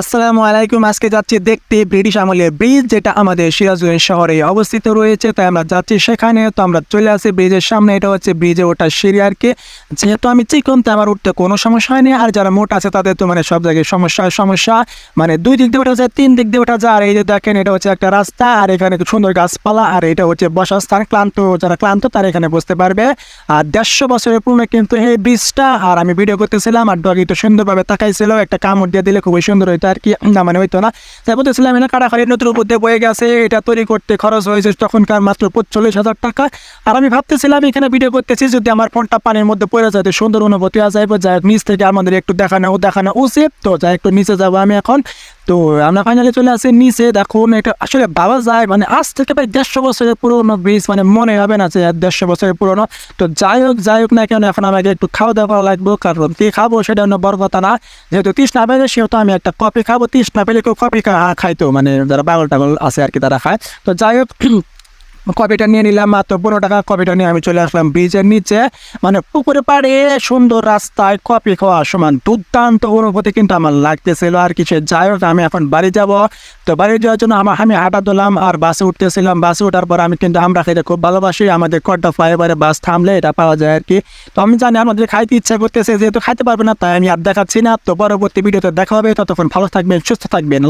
আসসালামু আলাইকুম, আজকে যাচ্ছি দেখতে ব্রিটিশ আমলের ব্রিজ যেটা আমাদের সিরাজগঞ্জ শহরে অবস্থিত রয়েছে। তাই আমরা যাচ্ছি সেখানে, তো আমরা চলে আসি ব্রিজের সামনে। এটা হচ্ছে ব্রিজে ওঠার সিঁড়ি আর কি। যেহেতু আমি চিকন তো আমার উঠতে কোনো সমস্যা হয়নি। আর যারা মোটা আছে, তাদের তো মানে সব জায়গায় সমস্যা সমস্যা। মানে দুই দিক দিয়ে ওঠা যায়, তিন দিক দিয়ে ওঠা যায়। আর এই যে দেখেন, এটা হচ্ছে একটা রাস্তা। আর এখানে সুন্দর গাছপালা। আর এটা হচ্ছে বসার স্থান ক্লান্ত, যারা ক্লান্ত, তারা এখানে বসতে পারবে। আর দেড়শো বছরের পুরনো কিন্তু এই ব্রিজটা আর আমি ভিডিও করতেছিলাম, আর ডগি তো সুন্দরভাবে তাকাইছিল। একটা কামড় দিয়ে দিলে খুবই সুন্দর হইতো আর কি না মানে হইতো না। তাই বলতেছিলাম এটা কাটাখালি নতুন উপর দিয়ে বয়ে গেছে এটা তৈরি করতে খরচ হয়েছে তখনকার মাত্র পঁচল্লিশ হাজার টাকা। আর আমি ভাবতেছিলাম এখানে ভিডিও করতেছি যদি আমার ফোনটা পানির মধ্যে পড়ে যায় সুন্দর অনুভূতি আসে যাই হোক, নিচ থেকে আমাদের একটু দেখানো দেখানো উচিত। তো যাই একটু নিচে যাব আমি এখন। তো আমরা ফাইনালি চলে আসি নিচে দেখুন এটা আসলে ভাবা যায় মানে আজ থেকে প্রায় দেড়শো বছরের পুরোনো ব্রিজ মানে মনে হবে না যে দেড়শো বছরের পুরোনো। তো যাই হোক যাই হোক না কেন এখন আমাকে একটু খাওয়া দাওয়া লাগবে কারণ কি খাব সেটা অন্য বড় কথা না। যেহেতু তৃষ্ণা পেলে সেহেতু আমি একটা কফি খাব তৃষ্ণা পেলে কেউ কফি খাইতো মানে যারা পাগল টাগল আছে আর কি তারা খায়। তো যাই হোক কপিটা নিয়ে নিলাম, মাত্র পনেরো টাকা কপিটা নিয়ে আমি চলে আসলাম ব্রিজের নিচে। মানে পুকুরে পাড়ে সুন্দর রাস্তায় কপি খাওয়া সমান দুর্দান্ত অনুভূতি কিন্তু আমার লাগতেছিল আর কিছু যাই হোক, আমি এখন বাড়ি যাব। তো বাড়ি যাওয়ার জন্য আমার আমি হাঁটা দিলাম আর বাসে উঠতেছিলাম। বাসে ওঠার পর আমি কিন্তু আমরা খেতে খুব ভালোবাসি। আমাদের কড্ডা ফ্লাইওভারে বাস থামলে এটা পাওয়া যায় আর কি। তো আমি জানি আমাদের খাইতে ইচ্ছা করতেছে, যেহেতু খাইতে পারবে না, তাই আমি আর দেখাচ্ছি না। তো পরবর্তী ভিডিওতে দেখা হবে। ততক্ষণ ভালো থাকবেন, সুস্থ থাকবেন।